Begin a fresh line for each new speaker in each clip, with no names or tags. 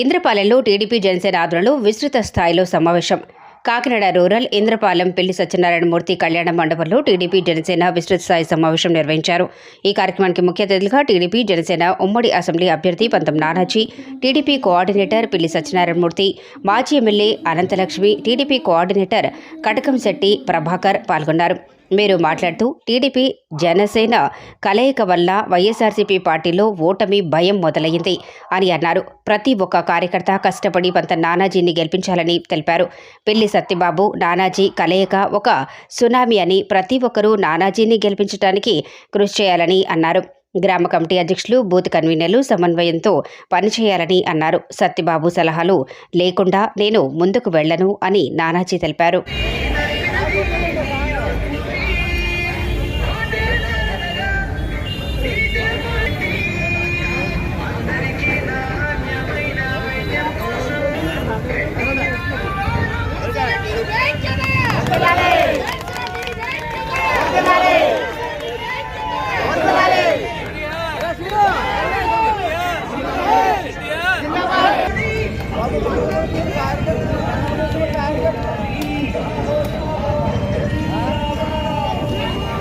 ఇంద్రపాలెంలో TDP Janasena ఆధ్వర్యంలో విస్తృత స్థాయిలో సమావేశం కాకినాడ రూరల్ ఇంద్రపాలెం పెళ్లి సత్యనారాయణ మూర్తి కళ్యాణ మండపంలో టీడీపీ జనసేన విస్తృత స్థాయి సమావేశం నిర్వహించారు ఈ కార్యక్రమానికి ముఖ్య అతిథులుగా టీడీపీ జనసేన ఉమ్మడి అసెంబ్లీ అభ్యర్థి పంతం నానాజీ టీడీపీ కోఆర్డినేటర్ పిల్లి సత్యనారాయణ మూర్తి మాజీ MLA Ananthalakshmi TDP coordinator Katakam Shetty Prabhakar పాల్గొన్నారు మీరు మాట్లాడుతూ టీడీపీ జనసేన కలయిక వల్ల వైఎస్ఆర్సీపీ పార్టీలో ఓటమి భయం మొదలైంది అని అన్నారు ప్రతి ఒక్క కార్యకర్త కష్టపడి కొంత నానాజీని గెలిపించాలని తెలిపారు పెళ్లి సత్యబాబు నానాజీ కలయిక ఒక సునామీ అని ప్రతి ఒక్కరూ నానాజీని గెలిపించడానికి కృషి చేయాలని అన్నారు గ్రామ కమిటీ అధ్యక్షులు బూత్ కన్వీనర్లు సమన్వయంతో పనిచేయాలని అన్నారు సత్యబాబు సలహాలు లేకుండా నేను ముందుకు వెళ్లను అని నానాజీ తెలిపారు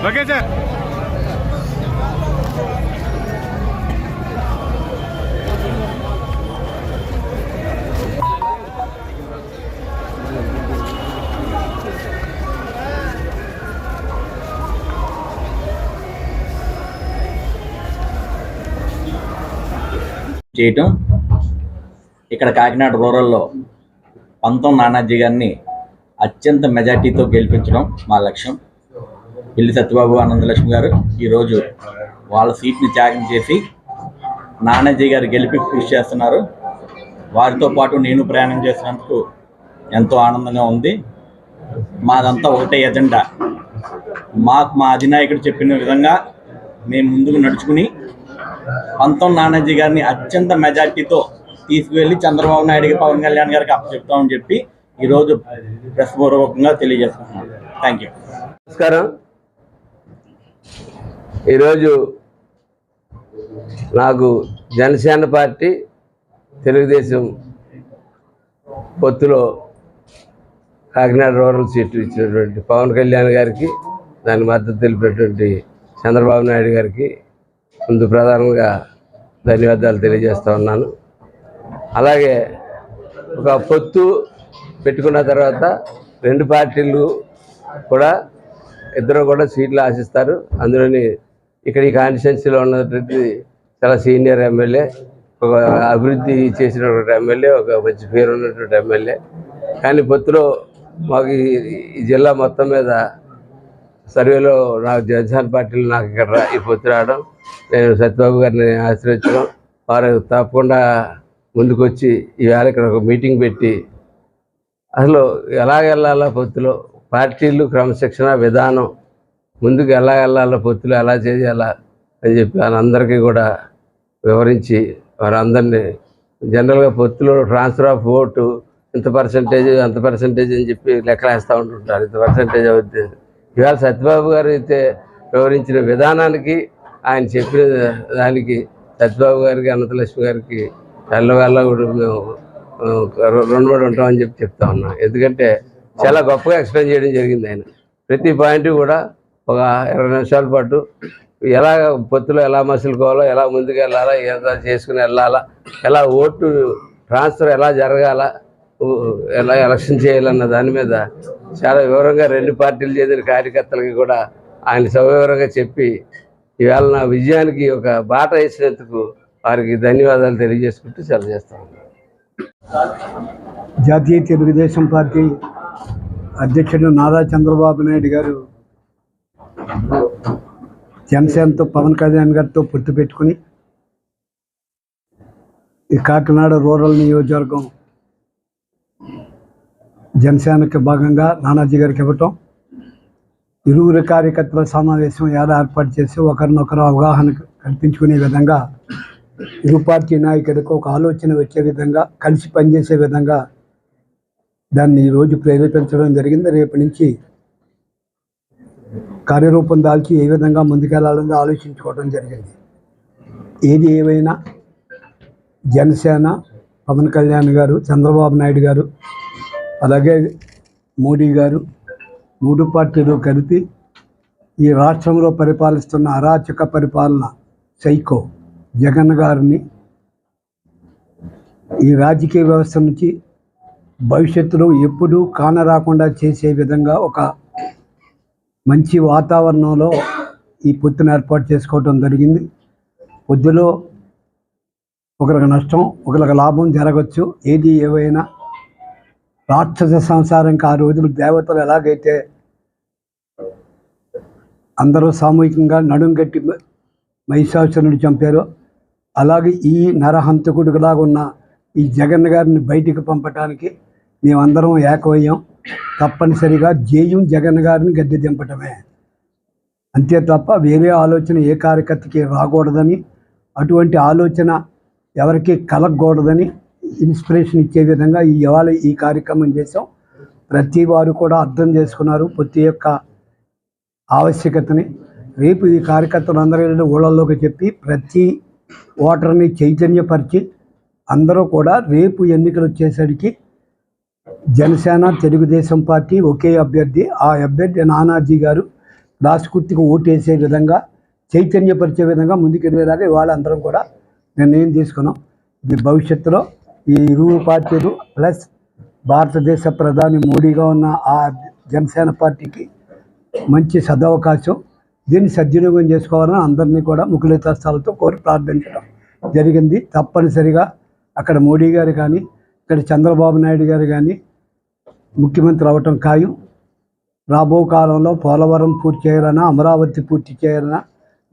ఓకే సార్ చేయటం ఇక్కడ కాకినాడ రూరల్లో పంతం నానాజీ గారిని అత్యంత మెజార్టీతో గెలిపించడం మా లక్ష్యం పెళ్లి సత్యబాబు ఆనందలక్ష్మి గారు ఈరోజు వాళ్ళ సీట్ని త్యాగం చేసి నానాజీ గారు గెలిపి కృషి చేస్తున్నారు వారితో పాటు నేను ప్రయాణం చేసినందుకు ఎంతో ఆనందంగా ఉంది మాదంతా ఒకటే ఎజెండా మాకు మా అధినాయకుడు చెప్పిన విధంగా మేము ముందుకు నడుచుకుని పంతం నానాజీ గారిని అత్యంత మెజార్టీతో తీసుకువెళ్ళి చంద్రబాబు నాయుడు పవన్ కళ్యాణ్ గారికి అప్పచెప్తామని చెప్పి ఈరోజు ప్రశ్నపూర్వకంగా తెలియజేస్తున్నాను థ్యాంక్ యూ
నమస్కారం ఈరోజు నాకు జనసేన పార్టీ తెలుగుదేశం పొత్తులో కాకినాడ రూరల్ సీట్లు ఇచ్చినటువంటి పవన్ కళ్యాణ్ గారికి దాని మద్దతు తెలిపినటువంటి చంద్రబాబు నాయుడు గారికి ముందు ప్రధానంగా ధన్యవాదాలు తెలియజేస్తూ ఉన్నాను అలాగే ఒక పొత్తు పెట్టుకున్న తర్వాత రెండు పార్టీలు కూడా ఇద్దరు కూడా సీట్లు ఆశిస్తారు అందులోని ఇక్కడ ఈ కాన్స్టిట్యున్సీలో ఉన్నటువంటి చాలా సీనియర్ ఎమ్మెల్యే ఒక అభివృద్ధి చేసినటువంటి ఎమ్మెల్యే ఒక మంచి పేరు ఉన్నటువంటి ఎమ్మెల్యే కానీ పొత్తులో మాకు ఈ జిల్లా మొత్తం మీద సర్వేలో నాకు జనసేన పార్టీలు నాకు ఇక్కడ ఈ పొత్తు రావడం నేను సత్యబాబు గారిని ఆశ్రయించడం వారు తప్పకుండా ముందుకొచ్చి ఈవేళ ఇక్కడ ఒక మీటింగ్ పెట్టి అసలు ఎలా వెళ్ళాలా పొత్తులో పార్టీలు క్రమశిక్షణ విధానం ముందుకు ఎలా వెళ్ళాలో పొత్తులు ఎలా చేయాలా అని చెప్పి అందరికీ కూడా వివరించి వారందరినీ జనరల్గా పొత్తులు ట్రాన్స్ఫర్ ఆఫ్ ఓటు ఇంత పర్సంటేజ్ అంత పర్సంటేజ్ అని చెప్పి లెక్కలు వేస్తూ ఉంటుంటారు ఇంత పర్సంటేజ్ అవుతుంది ఇవాళ సత్యబాబు గారు అయితే వివరించిన విధానానికి ఆయన చెప్పిన దానికి సత్యబాబు గారికి అనంతలక్ష్మి గారికి తెల్లవేళ కూడా మేము రుణపడి ఉంటామని చెప్పి చెప్తా ఉన్నాం ఎందుకంటే చాలా గొప్పగా ఎక్స్ప్లెయిన్ చేయడం జరిగింది ఆయన ప్రతి పాయింట్ కూడా ఒక ఇరవై నిమిషాల పాటు ఎలా పొత్తులో ఎలా మసులుకోవాలో ఎలా ముందుకు వెళ్ళాలా ఎలా చేసుకుని వెళ్ళాలా ఎలా ఓటు ట్రాన్స్ఫర్ ఎలా జరగాల ఎలా ఎలక్షన్ చేయాలన్న దాని మీద చాలా వివరంగా రెండు పార్టీలు చేసిన కార్యకర్తలకి కూడా ఆయన సవివరంగా చెప్పి ఇవాళ నా విజయానికి ఒక బాట వేసినందుకు వారికి ధన్యవాదాలు తెలియజేసుకుంటూ సెలవు చేస్తాను జాతీయ తెలుగుదేశం పార్టీ అధ్యక్షుడు నారా చంద్రబాబు నాయుడు గారు జనసేనతో పవన్ కళ్యాణ్ గారితో పొత్తు పెట్టుకుని ఈ కాకినాడ రూరల్ నియోజకవర్గం జనసేనకి భాగంగా నానాజీ గారికి ఇవ్వటం ఇరువురు కార్యకర్తల సమావేశం ఎలా ఏర్పాటు చేసి ఒకరినొకరు అవగాహన కల్పించుకునే విధంగా ఇరు పార్టీ నాయకులకు ఒక ఆలోచన వచ్చే విధంగా కలిసి పనిచేసే విధంగా దాన్ని ఈరోజు ప్రేరేపించడం జరిగింది రేపటి నుంచి కార్యరూపం దాల్చి ఏ విధంగా ముందుకెళ్లాలని ఆలోచించుకోవడం జరిగింది ఏది ఏవైనా జనసేన పవన్ కళ్యాణ్ గారు చంద్రబాబు నాయుడు గారు అలాగే మోడీ గారు మూడు పార్టీలు కలిపి ఈ రాష్ట్రంలో పరిపాలిస్తున్న అరాచక పరిపాలన సైకో జగన్ గారిని ఈ రాజకీయ వ్యవస్థ నుంచి భవిష్యత్తులో ఎప్పుడూ కానరాకుండా చేసే విధంగా ఒక మంచి వాతావరణంలో ఈ పొత్తును ఏర్పాటు చేసుకోవటం జరిగింది పొద్దులో ఒకరికి నష్టం ఒకరికి లాభం జరగచ్చు ఏది ఏవైనా రాక్షస సంసారంకి ఆ రోజులు దేవతలు ఎలాగైతే అందరూ సామూహికంగా నడుం గట్టి మహిషాసురుని చంపారో అలాగే ఈ నరహంతకుడిలాగా ఉన్న ఈ జగన్ గారిని బయటికి పంపటానికి మేమందరం ఏకమయ్యాం తప్పనిసరిగా జేయం జగన్ గారిని గద్దె దింపటమే అంతే తప్ప వేరే ఆలోచన ఏ కార్యకర్తకి రాకూడదని అటువంటి ఆలోచన ఎవరికి కలగకూడదని ఇన్స్పిరేషన్ ఇచ్చే విధంగా ఇవాళ ఈ కార్యక్రమం చేసాం ప్రతి వారు కూడా అర్థం చేసుకున్నారు ప్రతి యొక్క ఆవశ్యకతని రేపు ఈ కార్యకర్తలు అందరూ ఊళ్ళల్లోకి చెప్పి ప్రతి ఓటర్ని చైతన్యపరిచి అందరూ కూడా రేపు ఎన్నికలు వచ్చేసరికి జనసేన తెలుగుదేశం పార్టీ ఒకే అభ్యర్థి ఆ అభ్యర్థి నానాజీ గారు రాష్ట్రకృతికి ఓటేసే విధంగా చైతన్యపరిచే విధంగా ముందుకు వెళ్ళేలాగా ఇవాళ అందరం కూడా నిర్ణయం తీసుకున్నాం ఇది భవిష్యత్తులో ఈ ఇరు పార్టీలు ప్లస్ భారతదేశ ప్రధాని మోడీగా ఉన్న ఆ జనసేన పార్టీకి మంచి సదవకాశం దీన్ని సద్వినియోగం చేసుకోవాలని అందరినీ కూడా ముఖ్యులతాస్థాలతో కోరి ప్రార్థించడం జరిగింది తప్పనిసరిగా అక్కడ మోడీ గారు కానీ ఇక్కడ చంద్రబాబు నాయుడు గారు కానీ ముఖ్యమంత్రి అవటం ఖాయం రాబో కాలంలో పోలవరం పూర్తి చేయాలన్నా అమరావతి పూర్తి చేయాలన్నా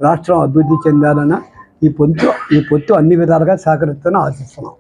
రాష్ట్రం అభివృద్ధి చెందాలన్నా ఈ పొత్తు ఈ పొత్తు అన్ని విధాలుగా సహకరిస్తానని ఆశిస్తున్నాం